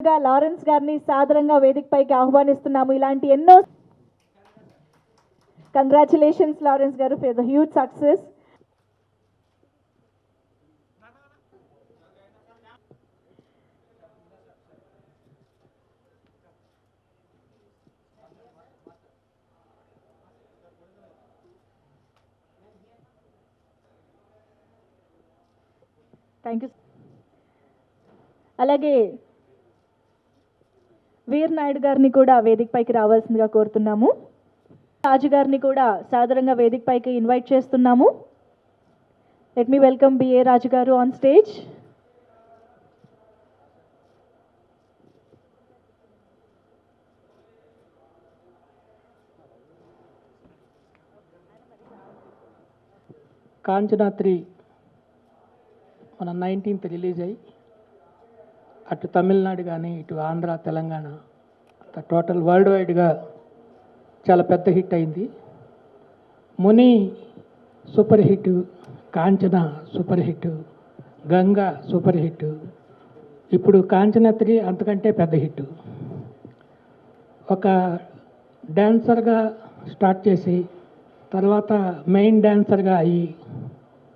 గా లారెన్స్ గారిని సాదరంగా వేదికపైకి ఆహ్వానిస్తున్నాము. ఇలాంటి ఎన్నో congratulations Lawrence garu for the huge success thank you అలాగే వీర్ నాయుడు గారిని కూడా వేదికపైకి రావాల్సిందిగా కోరుతున్నాము. రాజు గారిని కూడా సాదరంగా వేదికపైకి ఇన్వైట్ చేస్తున్నాము. Let me welcome BA Raju garu on stage Kanchana three మన నైన్టీన్త్ రిలీజ్ అయ్యి అటు తమిళనాడు కానీ ఇటు ఆంధ్ర తెలంగాణ టోటల్ వరల్డ్ వైడ్గా చాలా పెద్ద హిట్ అయింది. Muni super hit Kanchana super hit Ganga super hit. ఇప్పుడు కాంచన త్రీ అంతకంటే పెద్ద హిట్. ఒక డ్యాన్సర్గా స్టార్ట్ చేసి తర్వాత మెయిన్ డ్యాన్సర్గా అయ్యి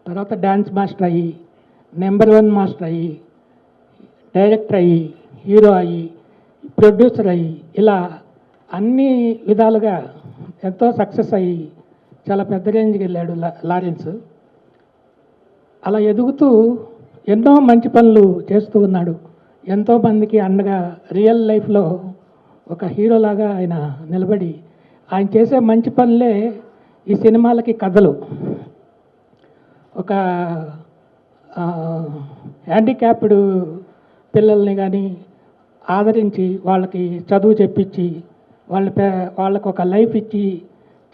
తర్వాత డ్యాన్స్ మాస్టర్ అయ్యి నెంబర్ వన్ మాస్టర్ అయ్యి డైరెక్టర్ అయ్యి హీరో అయ్యి ప్రొడ్యూసర్ అయ్యి ఇలా అన్ని విధాలుగా ఎంతో సక్సెస్ అయ్యి చాలా పెద్ద రేంజ్కి వెళ్ళాడు లారెన్స్. అలా ఎదుగుతూ ఎన్నో మంచి పనులు చేస్తూ ఉన్నాడు. ఎంతో మందికి అండగా రియల్ లైఫ్లో ఒక హీరోలాగా ఆయన నిలబడి ఆయన చేసే మంచి పనులే ఈ సినిమాలకి కథలు. ఒక హ్యాండిక్యాప్డ్ పిల్లల్ని కానీ ఆదరించి వాళ్ళకి చదువు చెప్పించి వాళ్ళ పే వాళ్ళకు ఒక లైఫ్ ఇచ్చి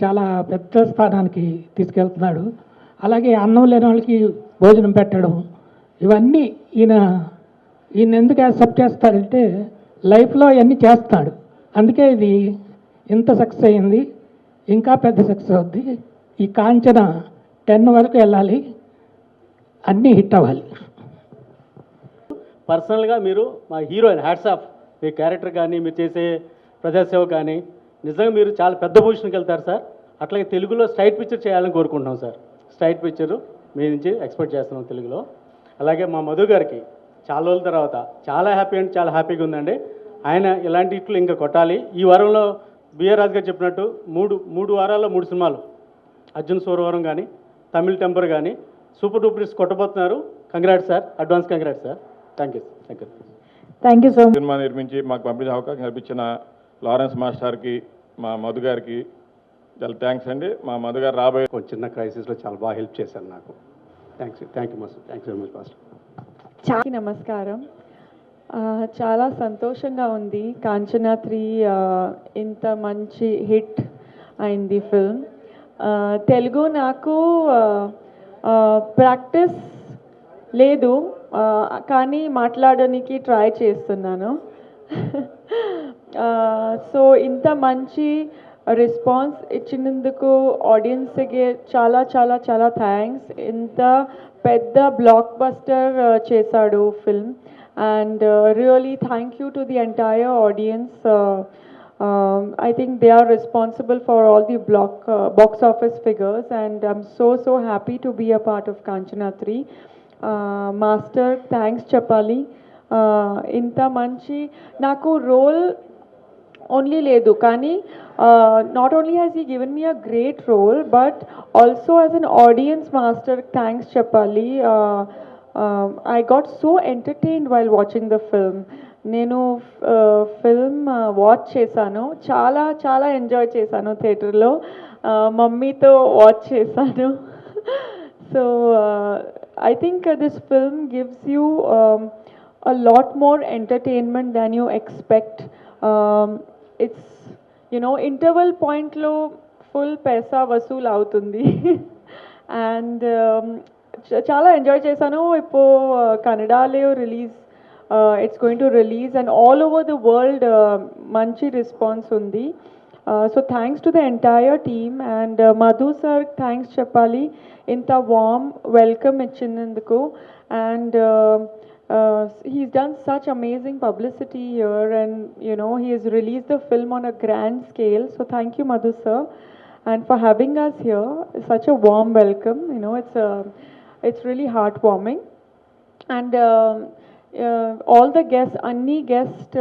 చాలా పెద్ద స్థానానికి తీసుకెళ్తున్నాడు. అలాగే అన్నం లేని వాళ్ళకి భోజనం పెట్టడం ఇవన్నీ ఈయన ఈయన ఎందుకు యాక్సెప్ట్ చేస్తాడంటే లైఫ్లో ఇవన్నీ చేస్తాడు. అందుకే ఇది ఇంత సక్సెస్ అయింది ఇంకా పెద్ద సక్సెస్ అవుద్ది. ఈ కాంచన టెన్ వరకు వెళ్ళాలి అన్నీ హిట్ అవ్వాలి. పర్సనల్గా మీరు మా హీరోయిన్ హ్యాట్స్ ఆఫ్ మీ క్యారెక్టర్ కానీ మీరు చేసే ప్రజాసేవ కానీ నిజంగా మీరు చాలా పెద్ద పొజిషన్కి వెళ్తారు సార్. అట్లాగే తెలుగులో స్ట్రైట్ పిక్చర్ చేయాలని కోరుకుంటున్నాం సార్. స్ట్రైట్ పిక్చర్ మీ నుంచి ఎక్స్పెక్ట్ చేస్తున్నాం తెలుగులో. అలాగే మా మధు గారికి చాలా రోజుల తర్వాత చాలా హ్యాపీ అంటే చాలా హ్యాపీగా ఉందండి. ఆయన ఇలాంటి ఇట్లు ఇంకా కొట్టాలి. ఈ వారంలో బిఆర్ రాజు గారు చెప్పినట్టు మూడు మూడు వారాల్లో మూడు సినిమాలు. అర్జున్ సూర్యవరం కానీ తమిళ్ టెంపర్ కానీ super duper కొట్టబోతున్నారు. Congrats sir. Advance congrats sir. Thank you thank you thank you so much cinema నిర్మించి మాకు పంపించే అవకాశం కల్పించిన లారెన్స్ మాస్టర్కి మా మధు గారికి చాలా థ్యాంక్స్ అండి. మా మధు గారు రాబోయే ఒక చిన్న క్రైసిస్లో చాలా బాగా హెల్ప్ చేశారు నాకు. Thanks thank you master thanks very much master నమస్కారం. చాలా సంతోషంగా ఉంది. కాంచనా త్రీ ఇంత మంచి హిట్ అయింది ఫిల్మ్ తెలుగు నాకు ప్రాక్టీస్ లేదు. కానీ మాట్లాడడానికి ట్రై చేస్తున్నాను. సో ఇంత మంచి రెస్పాన్స్ ఇచ్చినందుకు ఆడియన్స్కి చాలా చాలా చాలా థ్యాంక్స్ ఇంత పెద్ద బ్లాక్ బస్టర్ చేశాడు film and really thank you to the entire audience I think they are responsible for all the block box office figures and I'm so so happy to be a part of Kanchana three master thanks చెప్పాలి. ఇంత మంచి నాకు role only లేదు. కానీ not only has he given me a great role but also as an audience master thanks చెప్పాలి. I got so entertained while watching the film నేను film watch చేశాను. చాలా చాలా ఎంజాయ్ చేశాను థియేటర్లో మమ్మీతో వాచ్ చేశాను. So I think uh, this film gives you um, a lot more entertainment than you expect. Um, it's, you know, interval point lo full paisa పైసా వసూల్ అవుతుంది అండ్ చాలా ఎంజాయ్ చేశాను ఇప్పుడు కన్నడలో release it's going to release and all over the world మంచి response ఉంది Uh, so thanks to the entire team and uh, Madhu sir, thanks Chapali, inta warm welcome Ichinandko and uh, uh, he's done such amazing publicity here and you know he has released the film on a grand scale. So thank you Madhu sir and for having us here. Such a warm welcome, you know it's a, it's really heartwarming and. Um, all the guest అన్ని guest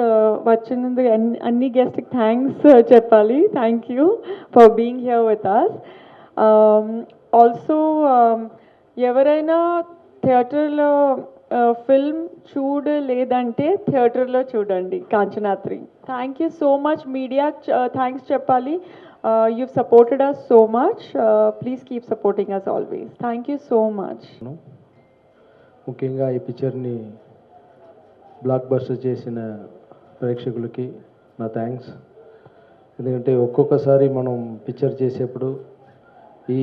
వచ్చినందు అన్ని- గెస్ట్కి thanks చెప్పాలి. Thank you for being here with us also ఎవరైనా థియేటర్లో film చూడలేదంటే థియేటర్లో చూడండి Kanchana three. Thank you so much media thanks చెప్పాలి. You supported us so much please keep supporting us always thank you so much ముఖ్యంగా ఈ పిక్చర్ని block buster చేసిన ప్రేక్షకులకి నా థ్యాంక్స్ ఎందుకంటే ఒక్కొక్కసారి మనం పిక్చర్ చేసేప్పుడు ఈ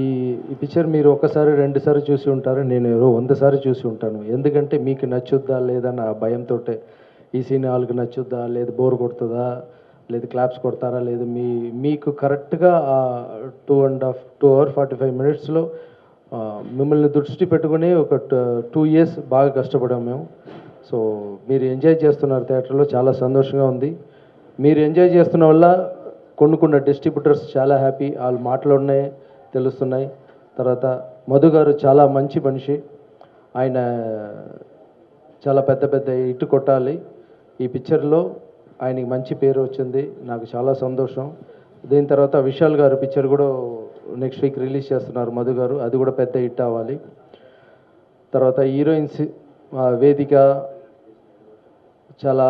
ఈ పిక్చర్ మీరు ఒక్కసారి రెండుసారి చూసి ఉంటారు నేను ఎవరో వందసారి చూసి ఉంటాను. ఎందుకంటే మీకు నచ్చుద్దా లేదా నా భయంతో ఈ సీన్ వాళ్ళకి నచ్చుద్దా లేదు బోర్ కొడుతుందా లేదు క్లాప్స్ కొడతారా లేదు మీ మీకు కరెక్ట్గా two and half two hour forty five మినిట్స్లో మిమ్మల్ని దృష్టి పెట్టుకుని ఒక టూ ఇయర్స్ బాగా కష్టపడాం మేము. సో మీరు ఎంజాయ్ చేస్తున్నారు థియేటర్లో చాలా సంతోషంగా ఉంది. మీరు ఎంజాయ్ చేస్తున్న వల్ల కొనుక్కున్న డిస్ట్రిబ్యూటర్స్ చాలా హ్యాపీ వాళ్ళ ఉన్నాయి తెలుస్తున్నాయి. తర్వాత మధు గారు చాలా మంచి మనిషి. ఆయన చాలా పెద్ద పెద్ద ఇటు కొట్టాలి. ఈ పిక్చర్లో ఆయనకి మంచి పేరు వచ్చింది నాకు చాలా సంతోషం. దీని తర్వాత విశాల్ గారు పిక్చర్ కూడా నెక్స్ట్ వీక్ రిలీజ్ చేస్తున్నారు మధు గారు అది కూడా పెద్ద హిట్ అవ్వాలి. తర్వాత హీరోయిన్స్ వేదిక చాలా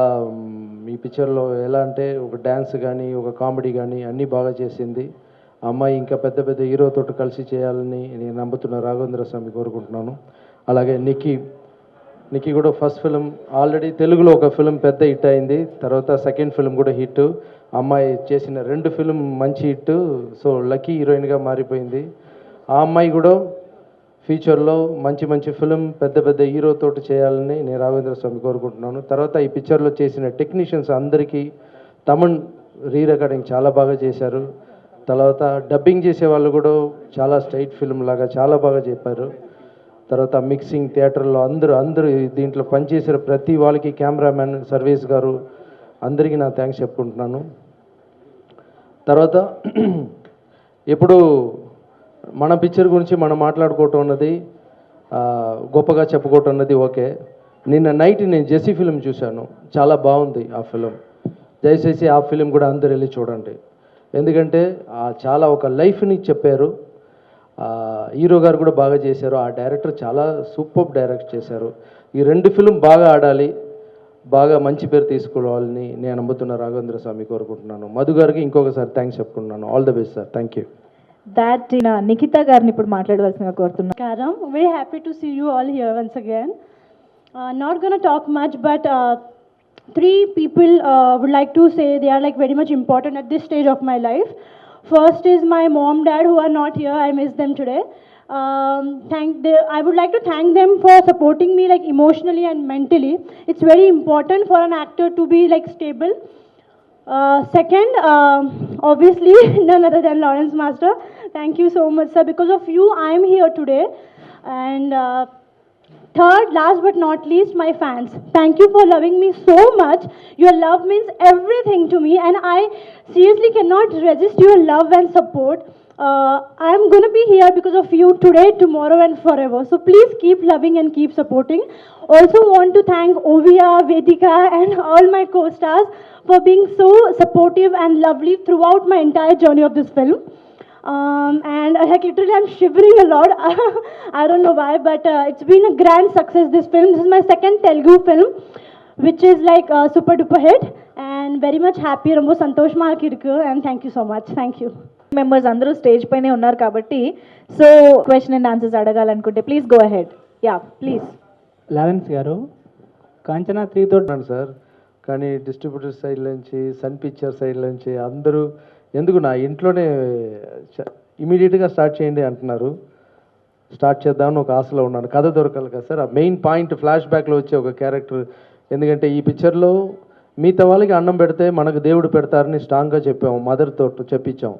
ఈ పిక్చర్లో ఎలా అంటే ఒక డ్యాన్స్ కానీ ఒక కామెడీ కానీ అన్నీ బాగా చేసింది. అమ్మాయి ఇంకా పెద్ద పెద్ద హీరోతో కలిసి చేయాలని నేను నమ్ముతున్న రాఘవేంద్ర స్వామి కోరుకుంటున్నాను. అలాగే నిక్కీ నిక్కీ కూడా ఫస్ట్ ఫిలిం ఆల్రెడీ తెలుగులో ఒక ఫిలిం పెద్ద హిట్ అయింది. తర్వాత సెకండ్ ఫిలిం కూడా హిట్ అమ్మాయి చేసిన రెండు ఫిలిం మంచి హిట్ సో లక్కీ హీరోయిన్గా మారిపోయింది. ఆ అమ్మాయి కూడా ఫ్యూచర్లో మంచి మంచి ఫిలిం పెద్ద పెద్ద హీరోతో చేయాలని నేను రాఘవేంద్ర స్వామి కోరుకుంటున్నాను. తర్వాత ఈ పిక్చర్లో చేసిన టెక్నీషియన్స్ అందరికీ తమిళ్ రీ రికార్డింగ్ చాలా బాగా చేశారు. తర్వాత డబ్బింగ్ చేసే వాళ్ళు కూడా చాలా స్ట్రైట్ ఫిల్మ్ లాగా చాలా బాగా చెప్పారు. తర్వాత మిక్సింగ్ థియేటర్లో అందరూ అందరూ దీంట్లో పనిచేసిన ప్రతి వాళ్ళకి కెమెరామ్యాన్ సర్వీస్ గారు అందరికీ నా థ్యాంక్స్ చెప్పుకుంటున్నాను. తర్వాత ఎప్పుడు మన పిక్చర్ గురించి మనం మాట్లాడుకోవటం అన్నది గొప్పగా చెప్పుకోవటం అన్నది ఓకే. నిన్న నైట్ నేను జెస్సీ ఫిలిం చూశాను. చాలా బాగుంది ఆ ఫిలిం. దయచేసి ఆ ఫిలిం కూడా అందరు వెళ్ళి చూడండి. ఎందుకంటే చాలా ఒక లైఫ్ని చెప్పారు. హీరో గారు కూడా బాగా చేశారు. ఆ డైరెక్టర్ చాలా సూపర్ డైరెక్ట్ చేశారు. ఈ రెండు ఫిలిం బాగా ఆడాలి. బాగా మంచి పేరు తీసుకోవాలని నేను నమ్ముతున్న రాఘవేంద్ర స్వామి కోరుకుంటున్నాను. మధు గారికి ఇంకొకసారి థ్యాంక్స్ చెప్పుకుంటున్నాను. All the best sir thank you that Nikhita గారిని ఇప్పుడు మాట్లాడవలసిందిగా కోరుతున్నాను Karam. Very happy to see you all here once again. Uh, not gonna talk much, but uh, three people uh, would like to say they are like very much important at this stage of my life. First is my mom, dad, who are not here. I miss them today. Um, thank they, I would like to thank them for supporting me like emotionally and mentally. It's very important for an actor to be like stable. Uh, second, um, obviously, none other than Lawrence Master. Thank you so much, sir. Because of you, I am here today. And uh, third, last but not least, my fans. Thank you for loving me so much. Your love means everything to me, and I seriously cannot resist your love and support. Uh, I'm gonna be here because of you today, tomorrow, and forever. So please keep loving and keep supporting. Also, want to thank Ovia, Vedika, and all my co-stars for being so supportive and lovely throughout my entire journey of this film. Um, and uh, like literally, I'm shivering a lot. I don't know why, but uh, it's been a grand success. This film. This is my second Telugu film, which is like uh, super duper hit, and very much happy. Rombo santosh irukku, and thank you so much. Thank you. Members అందరూ stage పైనే ఉన్నారు కాబట్టి so question and answers అడగాలనుకుంటే please go ahead ya please Lawrence garu Kanchana త్రీతో sir కానీ distributor side నుంచి sun picture side నుంచి అందరూ ఎందుకు నా ఇంట్లోనే ఇమీడియట్గా స్టార్ట్ చేయండి అంటున్నారు. స్టార్ట్ చేద్దామని ఒక ఆశలో ఉన్నాను. కథ దొరకాలి కదా సార్. ఆ మెయిన్ పాయింట్ ఫ్లాష్ బ్యాక్లో వచ్చే ఒక క్యారెక్టర్. ఎందుకంటే ఈ పిక్చర్లో మిగతా వాళ్ళకి అన్నం పెడితే మనకు దేవుడు పెడతారని స్ట్రాంగ్గా చెప్పాము. మదర్తో చెప్పించాం.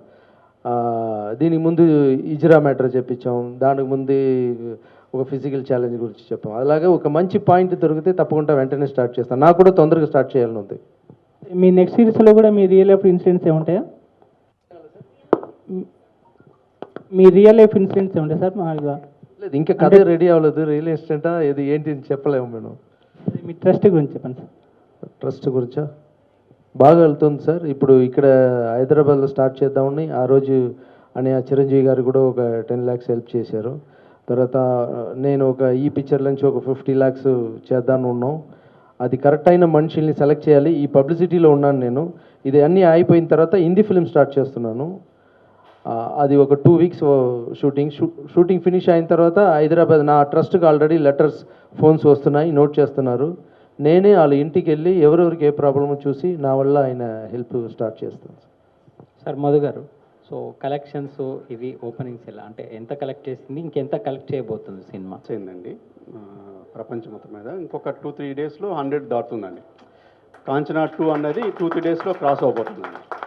దీనికి ముందు ఇజ్రా మ్యాటర్ చెప్పించాం. దానికి ముందు ఒక ఫిజికల్ ఛాలెంజ్ గురించి చెప్పాం. అలాగే ఒక మంచి పాయింట్ దొరికితే తప్పకుండా వెంటనే స్టార్ట్ చేస్తాను. నాకు కూడా తొందరగా స్టార్ట్ చేయాలని ఉంది. మీ నెక్స్ట్ సిరీస్లో కూడా మీ రియల్ లైఫ్ ఇన్సిడెంట్స్ ఏముంటాయా? మీ రియల్ లైఫ్ ఇన్సిడెంట్స్ ఏముంటాయి సార్? మామూలుగా లేదు ఇంకా కథ రెడీ అవ్వలేదు. రియల్ ఇన్స్టెంటా ఇది ఏంటి అని చెప్పలేము మేము. మీ ట్రస్ట్ గురించి చెప్పండి సార్. ట్రస్ట్ గురించా? బాగా వెళ్తుంది సార్. ఇప్పుడు ఇక్కడ హైదరాబాద్లో స్టార్ట్ చేద్దామని ఆ రోజు అని ఆ చిరంజీవి గారు కూడా ఒక టెన్ ల్యాక్స్ హెల్ప్ చేశారు. తర్వాత నేను ఒక ఈ పిక్చర్ నుంచి ఒక ఫిఫ్టీ ల్యాక్స్ చేద్దామని ఉన్నాం. అది కరెక్ట్ అయిన మనుషుల్ని సెలెక్ట్ చేయాలి. ఈ పబ్లిసిటీలో ఉన్నాను నేను. ఇది అన్నీ అయిపోయిన తర్వాత హిందీ ఫిల్మ్ స్టార్ట్ చేస్తున్నాను. అది ఒక two weeks shooting shooting finish అయిన తర్వాత హైదరాబాద్ నా ట్రస్ట్కి ఆల్రెడీ లెటర్స్ ఫోన్స్ వస్తున్నాయి నోట్ చేస్తున్నారు. నేనే వాళ్ళ ఇంటికి వెళ్ళి ఎవరెవరికి ఏ ప్రాబ్లమో చూసి నా వల్ల ఆయన హెల్ప్ స్టార్ట్ చేస్తాను sir Madhu garu so collections ఇవి ఓపెనింగ్స్ ఎలా? అంటే ఎంత కలెక్ట్ చేసింది ఇంకెంత కలెక్ట్ చేయబోతుంది సినిమా? ఆ, ప్రపంచం మొత్తం మీద ఇంకొక టూ త్రీ డేస్లో హండ్రెడ్ దాటుతుందండి. కాంచనా టూ అన్నది టూ త్రీ డేస్లో క్రాస్ అవబోతుందండి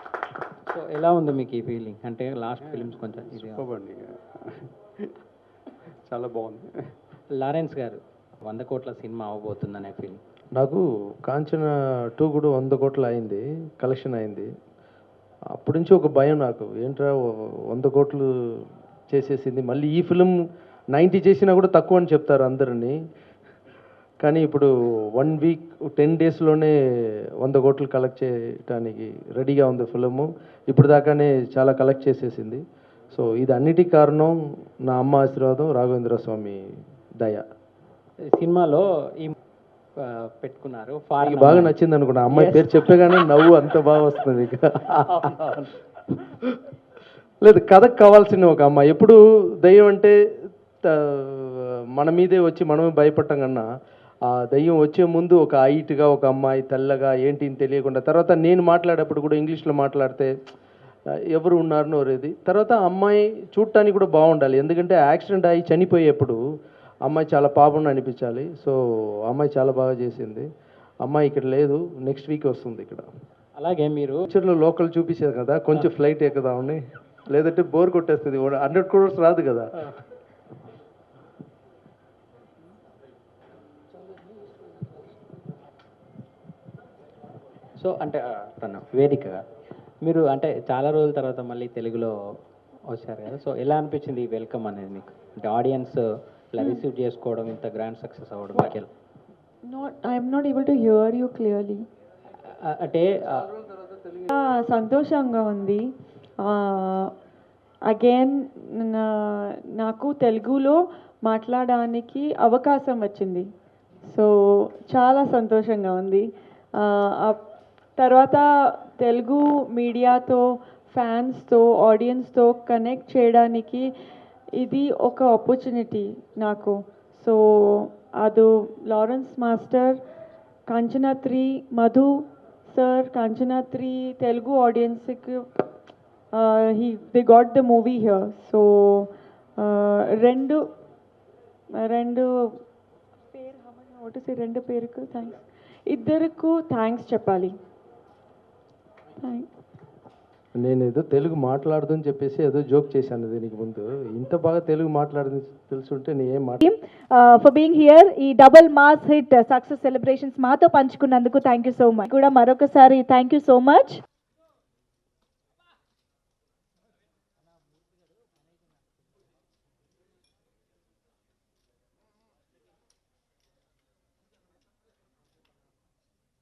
ఎలా ఉంది మీకు ఈ ఫీలింగ్ అంటే లాస్ట్ ఫిలిమ్స్ కొంచెం ఇది. చాలా బాగుంది. లారెన్స్ గారు వంద కోట్ల సినిమా అవబోతుందనే ఫీలింగ్ నాకు కాంచన టూ కూడా వంద కోట్లు అయింది కలెక్షన్ అయింది. అప్పటి నుంచి ఒక భయం నాకు. ఏంట్రా వంద కోట్లు చేసేసింది. మళ్ళీ ఈ ఫిలిం నైంటీ చేసినా కూడా తక్కువ అని చెప్తారు అందరినీ. కానీ ఇప్పుడు వన్ వీక్ టెన్ డేస్లోనే వంద కోట్లు కలెక్ట్ చేయడానికి రెడీగా ఉంది ఫిలిము. ఇప్పుడు దాకానే చాలా కలెక్ట్ చేసేసింది. సో ఇది అన్నిటికీ కారణం నా అమ్మ ఆశీర్వాదం రాఘవేంద్ర స్వామి దయ. సినిమాలో ఈ పెట్టుకున్నారు బాగా నచ్చింది అనుకున్నా అమ్మాయి పేరు చెప్పగానే నవ్వు అంత బాగా వస్తుంది ఇక లేదు కథకు కావాల్సిన ఒక అమ్మాయి ఎప్పుడు దయ్యం అంటే మన మీదే వచ్చి మనమే భయపడటం కన్నా ఆ దయ్యం వచ్చే ముందు ఒక హైట్గా ఒక అమ్మాయి తెల్లగా ఏంటి అని తెలియకుండా తర్వాత నేను మాట్లాడేటప్పుడు కూడా ఇంగ్లీష్లో మాట్లాడితే ఎవరు ఉన్నారు నోరేది తర్వాత అమ్మాయి చూడటానికి కూడా బాగుండాలి. ఎందుకంటే యాక్సిడెంట్ అయ్యి చనిపోయేప్పుడు అమ్మాయి చాలా పాపం అనిపించాలి. సో అమ్మాయి చాలా బాగా చేసింది. అమ్మాయి ఇక్కడ లేదు. నెక్స్ట్ వీక్ వస్తుంది ఇక్కడ. అలాగే మీరు ఫ్యూచర్లో లోకల్ చూపించారు కదా కొంచెం ఫ్లైట్ ఎక్కుదామని. లేదంటే బోర్ కొట్టేస్తుంది హండ్రెడ్ క్రోర్స్ రాదు కదా. సో అంటే వేదికగా మీరు అంటే చాలా రోజుల తర్వాత మళ్ళీ తెలుగులో వచ్చారు కదా. సో ఎలా అనిపించింది ఈ వెల్కమ్ అనేది మీకు? అంటే ఆడియన్స్ ఇలా రిసీవ్ చేసుకోవడం ఇంత గ్రాండ్ సక్సెస్ అవ్వడం మీకు ఎలా? I'm not able to hear you clearly. ఆ, అంటే సంతోషంగా ఉంది. అగైన్ నాకు తెలుగులో మాట్లాడడానికి అవకాశం వచ్చింది. సో చాలా సంతోషంగా ఉంది. తర్వాత తెలుగు మీడియాతో ఫ్యాన్స్తో ఆడియన్స్తో కనెక్ట్ చేయడానికి ఇది ఒక ఆపర్చునిటీ నాకు. సో ಅದು Lawrence master Kanchana three Madhu sir Kanchana three Telugu ఆడియన్స్కి he they got the movie here so రెండు రెండు పేరు నోటీస్ రెండు పేరుకు థ్యాంక్స్ ఇద్దరుకు థ్యాంక్స్ చెప్పాలి. నేను ఏదో తెలుగు మాట్లాడదని చెప్పేసి ఏదో జోక్ చేశాను దీనికి ముందు. ఇంత బాగా తెలుగు మాట్లాడదని తెలుసుంటే నేను ఏం మాట్లా ఫర్ బీయింగ్ హియర్ ఈ double mass hit success celebrations మాతో పంచుకున్నందుకు థ్యాంక్ యూ సో మచ్ కూడా మరొకసారి థ్యాంక్ యూ సో మచ్